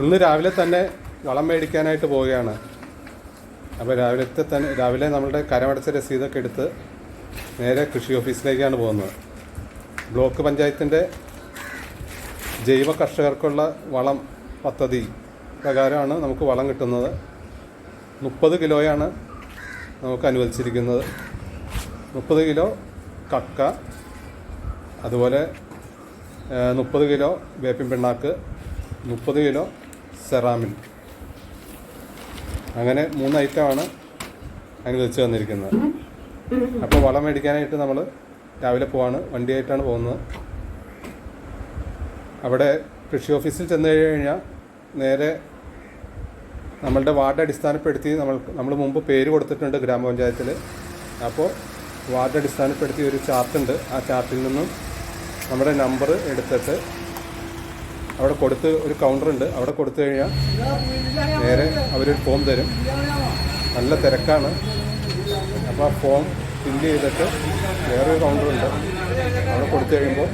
ഇന്ന് രാവിലെ തന്നെ വളം മേടിക്കാനായിട്ട് പോവുകയാണ്. അപ്പോൾ രാവിലത്തെ തന്നെ രാവിലെ നമ്മളുടെ കരമടച്ച രസീതൊക്കെ എടുത്ത് നേരെ കൃഷി ഓഫീസിലേക്കാണ് പോകുന്നത്. ബ്ലോക്ക് പഞ്ചായത്തിന്റെ ജൈവ കർഷകർക്കുള്ള വളം പദ്ധതി പ്രകാരമാണ് നമുക്ക് വളം കിട്ടുന്നത്. മുപ്പത് കിലോയാണ് നമുക്ക് അനുവദിച്ചിരിക്കുന്നത്. മുപ്പത് കിലോ കക്ക അതുപോലെ മുപ്പത് കിലോ വേപ്പിൻ പിണ്ണാക്ക് മുപ്പത് കിലോ സെറാമിൻ അങ്ങനെ മൂന്ന് ഐറ്റമാണ് വെച്ച് തന്നിരിക്കുന്നത് അപ്പോൾ വളം മേടിക്കാനായിട്ട് നമ്മൾ രാവിലെ പോവാണ്. വണ്ടിയായിട്ടാണ് പോകുന്നത്. അവിടെ കൃഷി ഓഫീസിൽ ചെന്ന് കഴിഞ്ഞാൽ നേരെ നമ്മളുടെ വാർഡ് അടിസ്ഥാനപ്പെടുത്തി നമ്മൾ നമ്മൾ മുമ്പ് പേര് കൊടുത്തിട്ടുണ്ട് ഗ്രാമപഞ്ചായത്തിൽ അപ്പോൾ വാർഡ് അടിസ്ഥാനപ്പെടുത്തി ഒരു ചാർട്ടുണ്ട്. ആ ചാർട്ടിൽ നിന്നും നമ്മുടെ നമ്പർ എടുത്തിട്ട് അവിടെ കൊടുത്ത് ഒരു കൗണ്ടറുണ്ട് അവിടെ കൊടുത്തു കഴിഞ്ഞാൽ നേരെ അവരൊരു ഫോം തരും. നല്ല തിരക്കാണ്. അപ്പോൾ ആ ഫോം ഫില്ല് ചെയ്തിട്ട് വേറൊരു കൗണ്ടറുണ്ട് അവിടെ കൊടുത്തു കഴിയുമ്പോൾ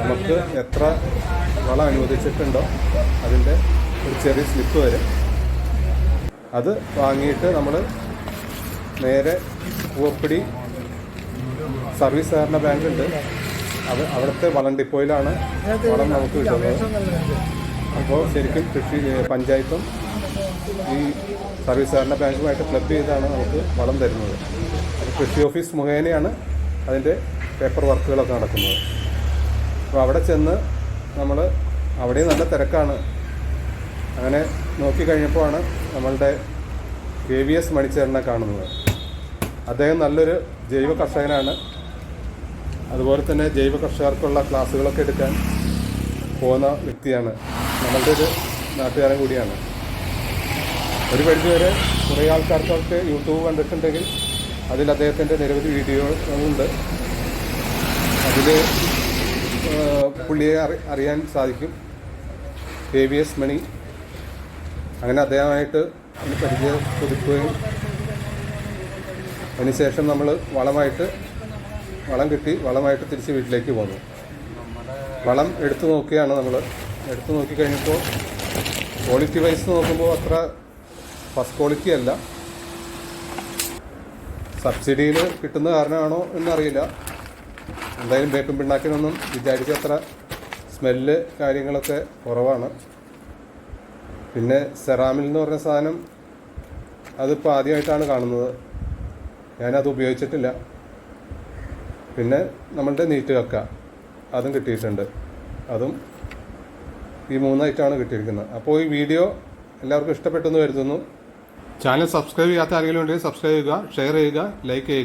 നമുക്ക് എത്ര വളം അനുവദിച്ചിട്ടുണ്ടോ അതിന്റെ ഒരു ചെറിയ സ്ലിപ്പ് വരും. അത് വാങ്ങിയിട്ട് നമ്മൾ നേരെ പൂവപ്പടി സർവീസ് സഹകരണ ബാങ്ക് ഉണ്ട് അത് അവിടുത്തെ വളം ഡിപ്പോയിലാണ് വളം നമുക്ക് കിട്ടുന്നത്. അപ്പോൾ ശരിക്കും കൃഷി പഞ്ചായത്തും ഈ സർവീസ് സഹകരണ ബാങ്കുമായിട്ട് ക്ലബ് ചെയ്താണ് നമുക്ക് വളം തരുന്നത്. അത് കൃഷി ഓഫീസ് മുഖേനയാണ് അതിന്റെ പേപ്പർ വർക്കുകളൊക്കെ നടക്കുന്നത്. അപ്പോൾ അവിടെ ചെന്ന് നമ്മൾ അവിടെയും നല്ല തിരക്കാണ്. അങ്ങനെ നോക്കിക്കഴിഞ്ഞപ്പോഴാണ് നമ്മളുടെ കെ വി എസ് മണിച്ചേരനെ കാണുന്നത്. അദ്ദേഹം നല്ലൊരു ജൈവ കർഷകനാണ്. അതുപോലെ തന്നെ ജൈവ കർഷകർക്കുള്ള ക്ലാസ്സുകളൊക്കെ എടുക്കാൻ പോകുന്ന വ്യക്തിയാണ്. നമ്മളുടെ ഒരു നാട്ടുകാരൻ കൂടിയാണ്. ഒരു പരിധിവരെ കുറേ ആൾക്കാർക്കൊക്കെ യൂട്യൂബ് കണ്ടിട്ടുണ്ടെങ്കിൽ അതിൽ അദ്ദേഹത്തിന്റെ നിരവധി വീഡിയോകളുണ്ട്. അതിൽ പുള്ളിയെ അറി അറിയാൻ സാധിക്കും. K V S Mani. അങ്ങനെ അദ്ദേഹമായിട്ട് പരിചയം പുതുക്കുകയും അതിനുശേഷം നമ്മൾ വളമായിട്ട് വളം കിട്ടി വളമായിട്ട് തിരിച്ച് വീട്ടിലേക്ക് പോന്നു. വളം എടുത്തു നോക്കിയാണ് നമ്മൾ എടുത്തു നോക്കിക്കഴിഞ്ഞപ്പോൾ ക്വാളിറ്റി വൈസ് നോക്കുമ്പോൾ അത്ര ഫസ്റ്റ് ക്വാളിറ്റി അല്ല. സബ്സിഡിയിൽ കിട്ടുന്ന കാരണമാണോ എന്നറിയില്ല. എന്തായാലും വേപ്പും പിണ്ണാക്കിനൊന്നും വിചാരിച്ച അത്ര സ്മെല്ല് കാര്യങ്ങളൊക്കെ കുറവാണ്. പിന്നെ സെറാമിൽ എന്ന് പറഞ്ഞ സാധനം അതിപ്പോൾ ആദ്യമായിട്ടാണ് കാണുന്നത്. ഞാനത് ഉപയോഗിച്ചിട്ടില്ല. പിന്നെ നമ്മളുടെ നീറ്റ് കക്ക. അതും കിട്ടിയിട്ടുണ്ട്. അതും ഈ മൂന്നായിട്ടാണ് കിട്ടിയിരിക്കുന്നത്. അപ്പോൾ ഈ വീഡിയോ എല്ലാവർക്കും ഇഷ്ടപ്പെട്ടെന്ന് കരുതുന്നു. ചാനൽ സബ്സ്ക്രൈബ് ചെയ്യാത്ത ആരെങ്കിലും ഉണ്ടെങ്കിൽ സബ്സ്ക്രൈബ് ചെയ്യുക ഷെയർ ചെയ്യുക ലൈക്ക് ചെയ്യുക.